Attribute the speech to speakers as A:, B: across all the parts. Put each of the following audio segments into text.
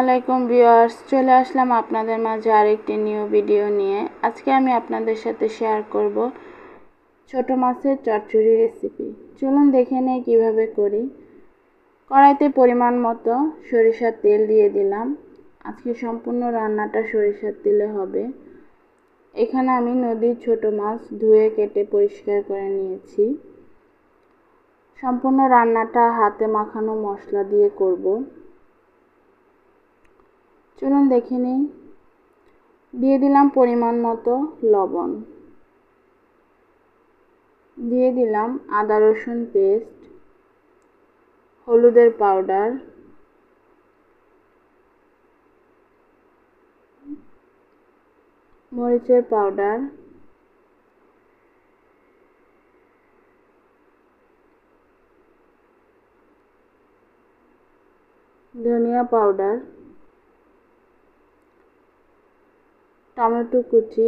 A: আলাইকুম ভিউয়ার্স, চলে আসলাম আপনাদের মাঝে আরেকটি নিউ ভিডিও নিয়ে। আজকে আমি আপনাদের সাথে শেয়ার করব ছোট মাছের চচ্চড়ি রেসিপি চলুন দেখে নেই কীভাবে করি। কড়াইতে পরিমাণ মতো সরিষার তেল দিয়ে দিলাম। আজকে সম্পূর্ণ রান্নাটা সরিষার তেলে হবে। এখানে আমি নদীর ছোট মাছ ধুয়ে কেটে পরিষ্কার করে নিয়েছি। সম্পূর্ণ রান্নাটা হাতে মাখানো মশলা দিয়ে করব। চলুন দেখে নিই। দিয়ে দিলাম পরিমাণ মতো লবণ। দিয়ে দিলাম আদা রসুন পেস্ট, হলুদের পাউডার, মরিচের পাউডার, ধনিয়া পাউডার টমেটো কুচি,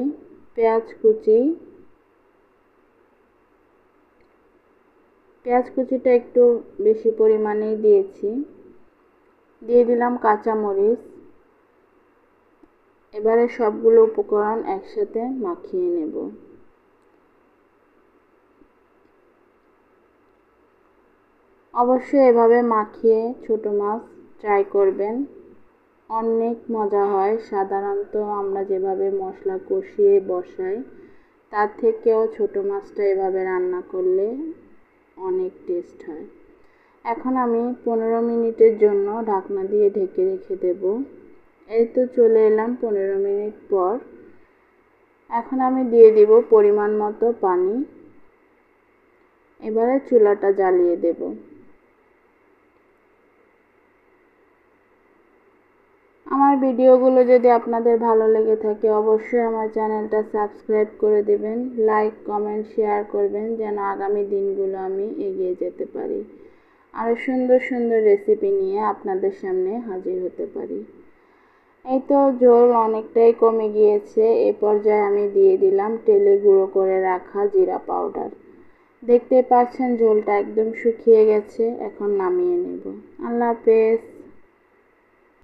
A: পেঁয়াজ কুচি। পেঁয়াজ কুচিটা একটু বেশি পরিমাণেই দিয়েছি। দিয়ে দিলাম কাঁচামরিচ এবারে সবগুলো উপকরণ একসাথে মাখিয়ে নেব। অবশ্যই এভাবে মাখিয়ে ছোট মাছ ট্রাই করবেন। অনেক মজা হয়। সাধারণত আমরা যেভাবে মশলা কষিয়ে বসাই, তার থেকেও ছোট মাছটা এভাবে রান্না করলে অনেক টেস্ট হয়। এখন আমি পনেরো মিনিটের জন্য ঢাকনা দিয়ে ঢেকে রেখে দেব। এই তো চলে এলাম পনেরো মিনিট পর। এখন আমি দিয়ে দিব পরিমাণ মতো পানি। এবারে চুলাটা জ্বালিয়ে দেবো। আমার ভিডিওগুলো যদি আপনাদের ভালো লেগে থাকে, অবশ্যই আমার চ্যানেলটা সাবস্ক্রাইব করে দেবেন, লাইক, কমেন্ট, শেয়ার করবেন, যেন আগামী দিনগুলো আমি এগিয়ে যেতে পারি। আরও সুন্দর সুন্দর রেসিপি নিয়ে আপনাদের সামনে হাজির হতে পারি। এই তো ঝোল অনেকটাই কমে গিয়েছে, এ পর্যায়ে আমি দিয়ে দিলাম তেলে গুঁড়ো করে রাখা জিরা পাউডার। দেখতে পাচ্ছেন ঝোলটা একদম শুকিয়ে গেছে, এখন নামিয়ে নেব। আল্লাহ হাফেজ।